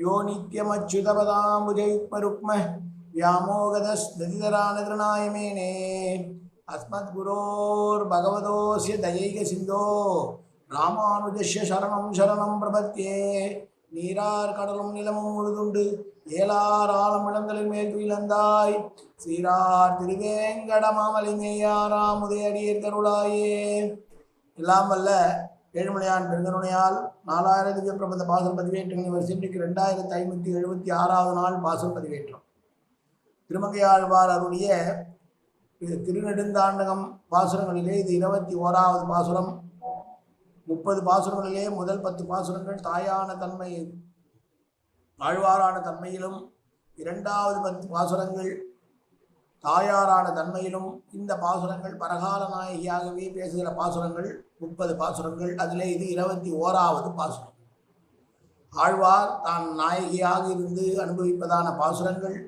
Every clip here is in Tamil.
யோ நித்யமச்சுதபதாம்புஜைக்மருக்ம வியாமோகதஸ்திதரானகிருணாயமேனே அஸ்மத் குரோர் பகவதோசிய தயைக சிந்தோ ராமானுஜஸ்ய சரணம் சரணம் பிரபத்தியே நீரார் கடலும் நிலமும் உழுதுண்டு ஏலார் ஆழம் இளங்களின் மேல் துயிலந்தாய் சீரார் திருவேங்கட மாமலை மேயாராமுதே அடியேற்கருளாயே எல்லாம் வல்ல ஏழுமலையான் பெருந்தருணையால் நாலாயிரத்தி பிரபந்த பாசல் பதிவேற்றங்கள் வரிசைக்கு ரெண்டாயிரத்தி ஐநூற்றி எழுபத்தி ஆறாவது நாள் பாசல் பதிவேற்றம். திருமங்கையாழ்வார் அவருடைய இது திருநெடுந்தாண்டகம் பாசுரங்களிலே இது இருபத்தி ஓராவது பாசுரம். முப்பது பாசுரங்களிலே முதல் பத்து பாசுரங்கள் தாயான தன்மை ஆழ்வாரான தன்மையிலும் இரண்டாவது பத்து பாசுரங்கள் தாயாரான தன்மையிலும் இந்த பாசுரங்கள் பரகால நாயகியாகவே பேசுகிற பாசுரங்கள் முப்பது பாசுரங்கள் அதிலே இது இருபத்தி ஓராவது பாசுரம். ஆழ்வார் தான் நாயகியாக இருந்து அனுபவிப்பதான பாசுரங்கள்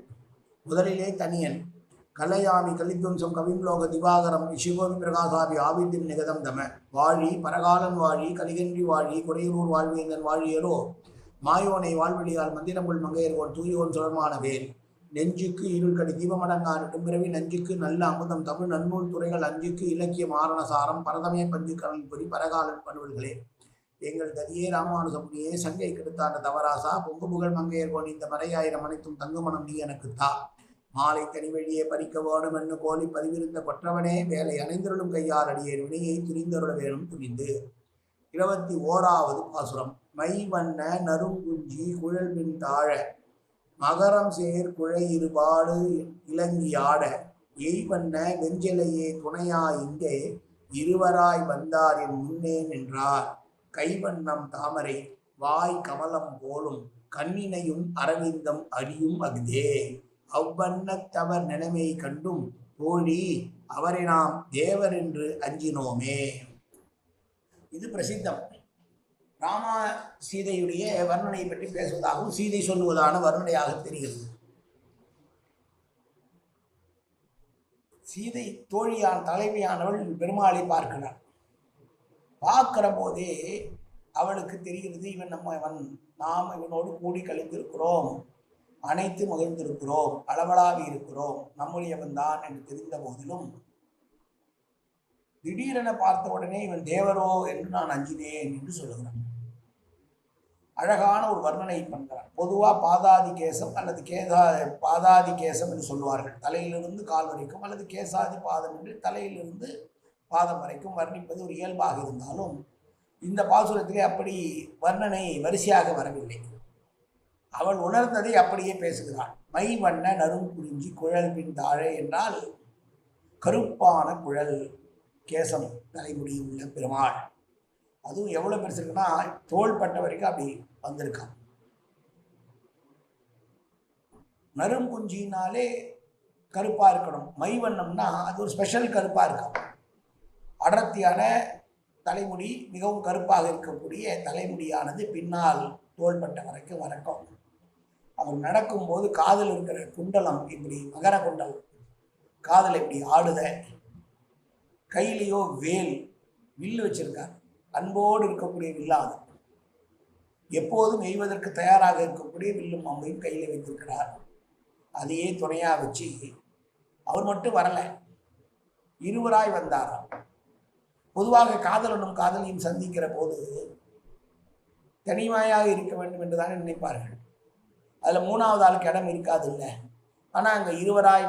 முதலிலே தனியன் கலையாமி கலித்வம்சம் கவிம்லோக திவாகரம் இஷிகோமி பிரகாசாபி ஆவித்தின் நிகதம் தம வாழி பரகாலன் வாழி கலிகன்றி வாழி குறையூர் வாழ்வேந்தன் வாழியரோ மாயோனை வாழ்வழியால் மந்திரங்கள் மங்கையர்கோள் தூயோன் சுழமான வேல் நெஞ்சுக்கு இருள்கடி தீபமடங்கார் இடம்பிறவி நஞ்சுக்கு நல்ல அமுதம். தமிழ் நன்னூல் துறைகள் அஞ்சுக்கு இலக்கிய மாரணசாரம். பரதமே பஞ்சு கடல் பொறி பரகாலன் பணுவல்களே எங்கள் கதியே ராமானுசமுடியே சங்கை கெடுத்தாண்ட தவராசா பொங்கு புகழ் மங்கையர்கோன் இந்த மறையாயிரம் அனைத்தும் தங்குமணம் நீ எனக்கு தா. மாலை தனி வழியே பறிக்க வேணும் என்று கோலி பதிவிருந்த கொற்றவனே வேலை அணைந்தருளும் கையால் அடியேன் வினையை துணிந்தருள வேணும் துணிந்து. இருபத்தி ஓராவது பாசுரம். மை வண்ண நறுங்குஞ்சி குழல் பின் தாழ. மகரம் சேர் குழை இருபாடு இலங்கியாட எய்வண்ண வெஞ்சிலையே துணையா இங்கே இருவராய் வந்தார் என் முன்னே நின்றார். கைவண்ணம் தாமரை வாய் கமலம் போலும் கண்ணினையும் அரவிந்தம் அறியும் அகுதே அவ்வண்ணத்தவர் நிலைமை கண்டும் தோழி அவரை நாம் தேவர் என்று அஞ்சினோமே. இது பிரசித்தம். ராமா சீதையுடைய வர்ணனை பற்றி பேசுவதாகவும் சீதை சொல்லுவதான வர்ணனையாக தெரிகிறது. சீதை தோழியான் தலைமையானவள் பெருமாளை பார்க்கிறார் பார்க்கிற போதே அவளுக்கு தெரிகிறது இவன் நம்ம இவன் நாம் இவனோடு கூடி கழிந்திருக்கிறோம். அனைத்து மகிழ்ந்திருக்கிறோம் அளவலாவி இருக்கிறோம் நம்முடையவன் தான் என்று தெரிந்த போதிலும் திடீரென பார்த்த உடனே இவன் தேவரோ என்று நான் அஞ்சினேன் என்று சொல்லுகிறான். அழகான ஒரு வர்ணனை பண்ணுறான் பொதுவாக பாதாதி கேசம் அல்லது கேதா பாதாதி கேசம் என்று சொல்லுவார்கள். தலையிலிருந்து கால் வரைக்கும் அல்லது கேசாதி பாதம் என்று தலையிலிருந்து பாதம் வரைக்கும் வர்ணிப்பது ஒரு இயல்பாக இருந்தாலும் இந்த பாசுரத்திலே அப்படி வர்ணனை வரிசையாக வரவில்லை. அவள் உணர்ந்ததை அப்படியே பேசுகிறாள். மை வண்ண நரும் குறிஞ்சி குழல் பின் தாழே என்றால் கருப்பான குழல் கேசம் தலைமுடியுள்ள பெருமாள். அதுவும் எவ்வளோ பெருசு இருக்குன்னா தோள்பட்ட வரைக்கும் அப்படி வந்திருக்கான். நறுங்குஞ்சினாலே கருப்பாக இருக்கணும். மை வண்ணம்னா அது ஒரு ஸ்பெஷல் கருப்பாக இருக்கும். அடர்த்தியான தலைமுடி மிகவும் கருப்பாக இருக்கக்கூடிய தலைமுடியானது பின்னால் தோள்பட்ட வரைக்கும் வரக்கும் அவர் நடக்கும்போது காதில் இருக்கிற குண்டலம் இப்படி மகர குண்டலம் காதில் இப்படி ஆடுத கையிலையோ வேல் வில்லு வச்சிருக்கார். அன்போடு இருக்கக்கூடிய வில்லாது எப்போதும் எய்வதற்கு தயாராக இருக்கக்கூடிய வில்லும் அம்பையும் கையில் வைத்திருக்கிறார். அதையே துணையாக வச்சு அவர் மட்டும் வரலை. இருவராய் வந்தாராம் பொதுவாக காதலனும் காதலியும் சந்திக்கிற போது தனிமையாக இருக்க வேண்டும் என்று தானே நினைப்பார்கள். அதில் மூணாவது ஆளுக்கு இடம் இருக்காது இல்லை ஆனால் அங்கே இருவராய்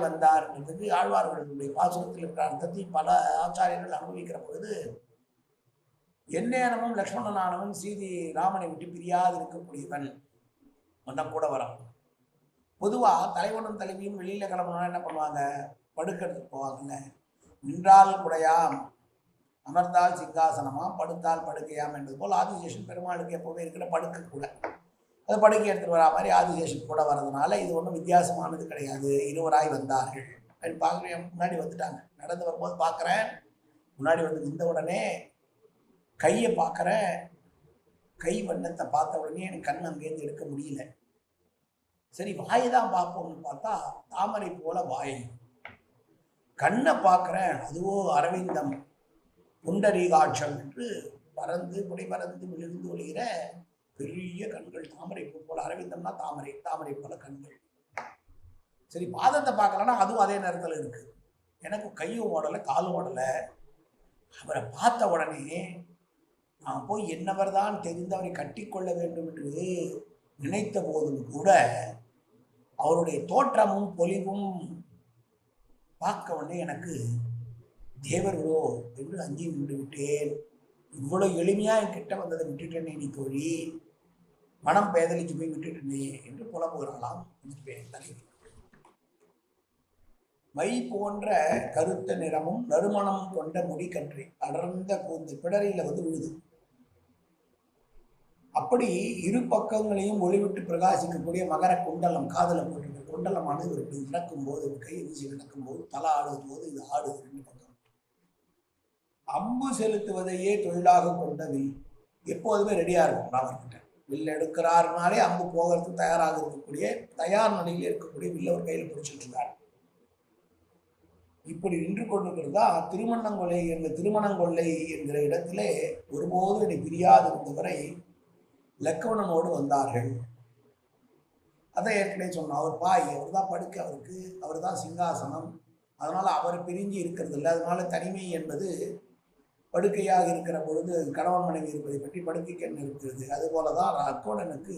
என்பது ஆழ்வார்களுடைய பாசுரத்தில் இருக்கிற அர்த்தத்தை பல ஆச்சாரியர்கள் அனுபவிக்கிற பொழுது எந்நேரமும் லக்ஷ்மணனானவன் சீதி ராமனை விட்டு பிரியாது இருக்கக்கூடியவன் வந்தா கூட வரான் பொதுவாக தலைவனும் தலைவியும் வெளியில் கிளம்புனா என்ன பண்ணுவாங்க? படுக்கிறதுக்கு போவாங்கல்ல. நின்றால் குடையாம் அமர்ந்தால் சிங்காசனமாம் படுத்தால் படுக்கையாம் என்பது போல் ஆதிசேஷன் பெருமாளுக்கு எப்போவுமே இருக்கிற படுக்க கூட. அது படுக்கை எடுத்துகிட்டு வரா மாதிரி ஆதிசேஷன் கூட வர்றதுனால இது ஒன்றும் வித்தியாசமானது கிடையாது. இருவராய் வந்தார்கள். அப்படின்னு பார்க்குறேன் முன்னாடி வந்துட்டாங்க. நடந்து வரும்போது பார்க்குறேன். முன்னாடி வந்து நின்ற உடனே கையை பார்க்குறேன் கை வண்ணத்தை பார்த்த உடனே எனக்கு கண் அங்கேருந்து எடுக்க முடியல. சரி வாயை தான் பார்ப்போம்னு பார்த்தா தாமரை போல வாயை. கண்ணை பார்க்குறேன் அதுவோ அரவிந்தம். புண்டரீகாட்சம் என்று பறந்து புடை பறந்து விழுந்து ஒழுகிற பெரிய கண்கள். தாமரை பூ போல அரவிந்தம்னா தாமரை தாமரை போல கண்கள். சரி பாதத்தை பார்க்கலன்னா அதுவும் அதே நேரத்தில் இருக்குது எனக்கு கையும் ஓடலை காலும் ஓடலை. அவரை பார்த்த உடனே நான் போய் என்னவர்தான் தெரிந்தவரை கட்டிக்கொள்ள வேண்டும் என்று நினைத்த போதும் கூட அவருடைய தோற்றமும் பொலிவும் பார்க்க உடனே எனக்கு தேவர்களோ என்று அஞ்சி நின்று விட்டேன். இவ்வளோ எளிமையாக என் கிட்ட வந்ததை விட்டுட்டேனே நீ தோழி. மனம் பேதலிச்சு போய் விட்டுட்டேனே என்று புலம்புகிறாளாம் தலைவர் மை போன்ற கருத்த நிறமும் நறுமணம் கொண்ட முடி கன்றி அடர்ந்த கூந்து பிடரையில் வந்து விழுது. அப்படி இரு பக்கங்களையும் ஒளிவிட்டு பிரகாசிக்கக்கூடிய மகர குண்டலம் காதல போட்டிருக்க குண்டலமானது ஒரு நடக்கும் போது ஒரு கை வீசி நடக்கும்போது தலை ஆடுவது போது இது ஆடுது ரெண்டு பக்கம். அம்பு செலுத்துவதையே தொழிலாக கொண்டது எப்போதுமே ரெடியா இருக்கும் ராமர்கிட்ட. வில் எடுக்கிறாருனாலே அம்பு போகிறதுக்கு தயாராக இருக்கக்கூடிய தயார் நிலையில் இருக்கக்கூடிய வில்ல ஒரு கையில் பிடிச்சிட்டு இருக்காரு இப்படி நின்று கொண்டிருக்கிறதா திருமணங்கொள்ளை என்ற திருமணங்கொல்லை என்கிற இடத்திலே ஒருபோதும் என்னை பிரியாது இருந்தவரை லக்கவணனோடு வந்தார்கள். அதான் ஏற்கனவே சொன்னோம் அவர் பாய் அவர் தான் படுக்க அவருக்கு அவர் தான் சிங்காசனம். அதனால் அவர் பிரிஞ்சு இருக்கிறது இல்லை. அதனால் தனிமை என்பது படுக்கையாக இருக்கிற பொழுது கணவன் மனைவி இருப்பதை பற்றி படுக்கைக்கு என்ன இருக்கிறது. அதுபோல தான் அக்கோடனுக்கு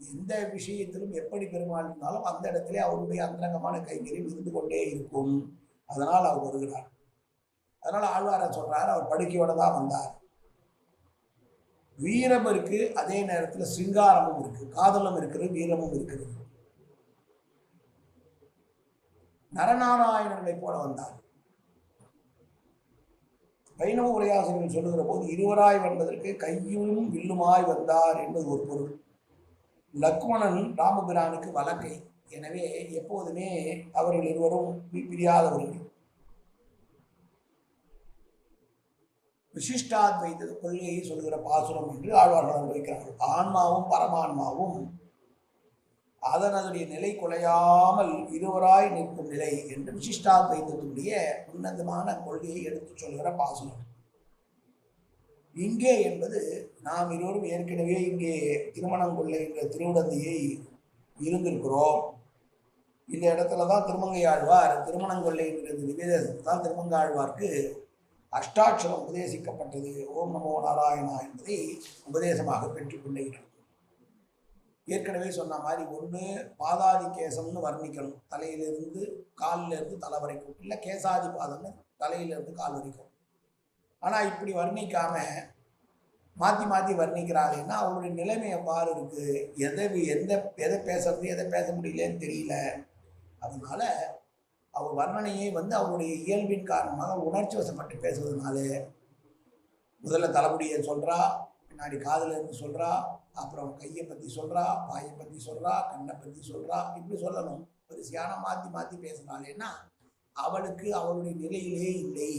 எந்த விஷயத்திலும் எப்படி பெருமாள் இருந்தாலும் அந்த இடத்துல அவருடைய அந்தரங்கமான கைங்கரியம் இருந்து கொண்டே இருக்கும். அதனால் அவர் வருகிறார். அதனால் ஆழ்வார சொல்கிறார் அவர் படுக்கையோடு தான் வந்தார். வீரம் இருக்கு அதே நேரத்தில் சிங்காரமும் இருக்கு காதலும் இருக்கிறது வீரமும் இருக்கிறது. நரநாராயணர்களை போல வந்தார். வைணவ உரையாசிரியர்கள் சொல்லுகிற போது இருவராய் வந்ததற்கு கையும் வில்லுமாய் வந்தார் என்பது ஒரு பொருள். லக்மணன் ராமபிரானுக்கு வழக்கை. எனவே எப்போதுமே அவர்கள் இருவரும் பிரியாதவர்கள். விசிஷ்டாத்வைத கொள்கையை சொல்கிற பாசுரம் என்று ஆழ்வார்கள் அனுபவிக்கிறார்கள். ஆன்மாவும் பரமான்மாவும் அதனதுடைய நிலை குலையாமல் இருவராய் நிற்கும் நிலை என்று விசிஷ்டாத்வைதத்தினுடைய உன்னதமான கொள்கையை எடுத்துச் சொல்கிற பாசுரம். இங்கே என்பது நாம் இருவரும் ஏற்கனவே இங்கே திருமணம் கொள்ளை என்ற திருவிடந்தையை இருந்திருக்கிறோம். இந்த இடத்துல தான் திருமங்கை ஆழ்வார் திருமணங்கொள்ளை என்கிறது நிவேதத்தில் தான் திருமங்கை ஆழ்வார்க்கு அஷ்டாட்சரம் உபதேசிக்கப்பட்டது. ஓம் நமோ நாராயணா என்பதை உபதேசமாக பெற்றுக்கொண்டிருக்கிறது ஏற்கனவே சொன்ன மாதிரி ஒன்று பாதாதி கேசம்னு வர்ணிக்கணும். தலையிலிருந்து காலில் இருந்து தலை வரைக்கும். இல்லை கேசாதி பாதம்னு தலையிலிருந்து கால் வரைக்கும். ஆனால் இப்படி வர்ணிக்காம மாற்றி மாற்றி வர்ணிக்கிறாங்கன்னா அவருடைய நிலைமை பாரு இருக்கு எதை எந்த எதை பேசுறது எதை பேச முடியலன்னு தெரியல. அதனால அவர் வர்ணனையை வந்து அவருடைய இயல்பின் காரணமாக உணர்ச்சி வசப்பட்டு பேசுவதனாலே முதல்ல தலைமுடியை சொல்கிறா பின்னாடி காதுல இருந்து அப்புறம் கையை பற்றி சொல்கிறா வாயை பற்றி சொல்கிறா கண்ணை பற்றி சொல்கிறா இப்படி சொல்லணும். வரிசையான மாற்றி மாற்றி பேசினாலேன்னா அவளுக்கு அவளுடைய நிலையிலே இல்லை.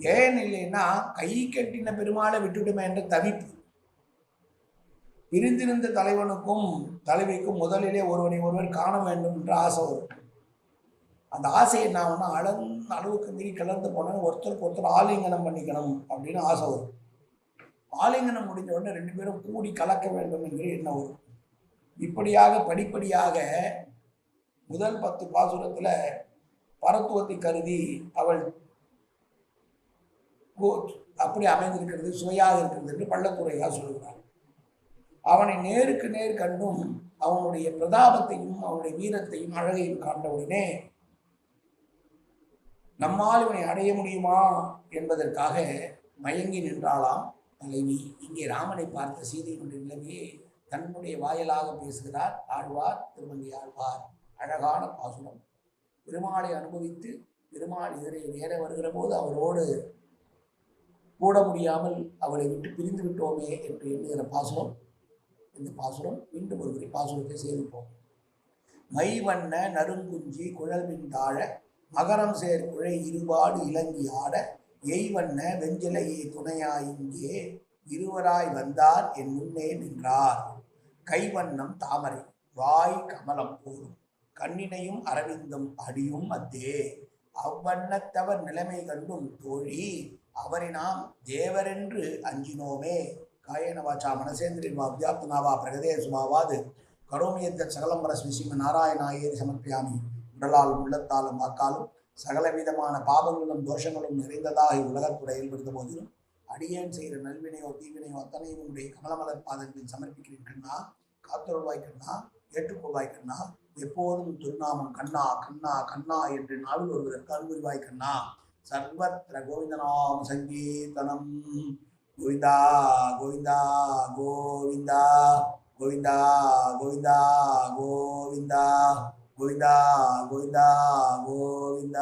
ஏன் இல்லைன்னா கை கட்டின பெருமாளை விட்டுவிடுமே என்ற தவிப்பு. பிரிந்திருந்த தலைவனுக்கும் தலைவிக்கும் முதலிலே ஒருவனை ஒருவர் காண வேண்டும் என்ற ஆசை வரும். அந்த ஆசையை என்ன ஆகும்னா அளந்த அளவுக்கு மீறி கலந்து போனேன். ஒருத்தருக்கு ஒருத்தர் ஆலிங்கனம் பண்ணிக்கணும் அப்படின்னு ஆசை வரும். ஆலிங்கனம் முடிஞ்ச உடனே ரெண்டு பேரும் கூடி கலக்க வேண்டும் என்கிற எண்ணம் வரும். இப்படியாக படிப்படியாக முதல் பத்து பாசுரத்தில் பரத்துவத்தை கருதி அவள் கோ- அப்படி அமைந்திருக்கிறது சுவையாக இருக்கிறது என்று பள்ளத்துறையாக சொல்கிறார் அவனை நேருக்கு நேர் கண்டும் அவனுடைய பிரதாபத்தையும் அவனுடைய வீரத்தையும் அழகையும் காண்டவுடனே நம்மால் இவனை அடைய முடியுமா என்பதற்காக மயங்கி நின்றாளாம் தலைவி. இங்கே ராமனை பார்த்த சீதையினுடைய நிலைமையை தன்னுடைய வாயிலாக பேசுகிறார். ஆழ்வார் திருமங்கி ஆழ்வார் அழகான பாசுரம். பெருமாளை அனுபவித்து பெருமாள் எதிரே நேர வருகிற போது அவரோடு கூட முடியாமல் அவளை விட்டு பிரிந்து விட்டோமே என்று எண்ணுகிற பாசுரம். இந்த பாசுரம் மீண்டும் ஒரு பாசுரத்தை சேமிப்போம். மை வண்ண நறுங்குஞ்சி குழல்வின் தாழ அகரம் சேர் குழை இருபாடு இலங்கி ஆட எய்வண்ண வெஞ்சிலையே துணையாயிங்கே இருவராய் வந்தார் என் முன்னே நின்றார். கைவண்ணம் தாமரை வாய் கமலம் போலும் கண்ணினையும் அரவிந்தும் அடியும் அத்தே. அவ்வண்ணத்தவர் நிலைமை கண்டும் தோழி அவரை நாம் தேவரென்று அஞ்சினோமே. காயனவாச்சா வாச்சா மனசேந்திரின் வா வித்யாப்தனாவா பிரகதேசுமாவாது கரோமியத்த சகலம் ரஸ்மி ஸ்ரீம சமர்ப்பியாமி. உடலாலும் உள்ளத்தாலும் வாக்காலும் சகலவிதமான பாவங்களும் தோஷங்களும் நிறைந்ததாக உலகத்துடைய இருந்த போதிலும் அடியேன் செய்கிற நல்வினையோ தீவினையோ அத்தனையும் உடைய கமலமலர் பாதங்களில் சமர்ப்பிக்கிறேன் கண்ணா. காத்தொருவாய் கண்ணா. ஏற்றுக்கொள்வாய் கண்ணா. எப்போதும் திருநாமம் கண்ணா கண்ணா கண்ணா என்று நாவில் வருவதற்கு அன்புரிவாய் கண்ணா. சர்வத்திர கோவிந்தநாம சங்கீர்த்தனம். கோவிந்தா கோவிந்தா கோவிந்தா கோவிந்தா கோவிந்தா கோவிந்தா. 고인다, 고인다, 고인다.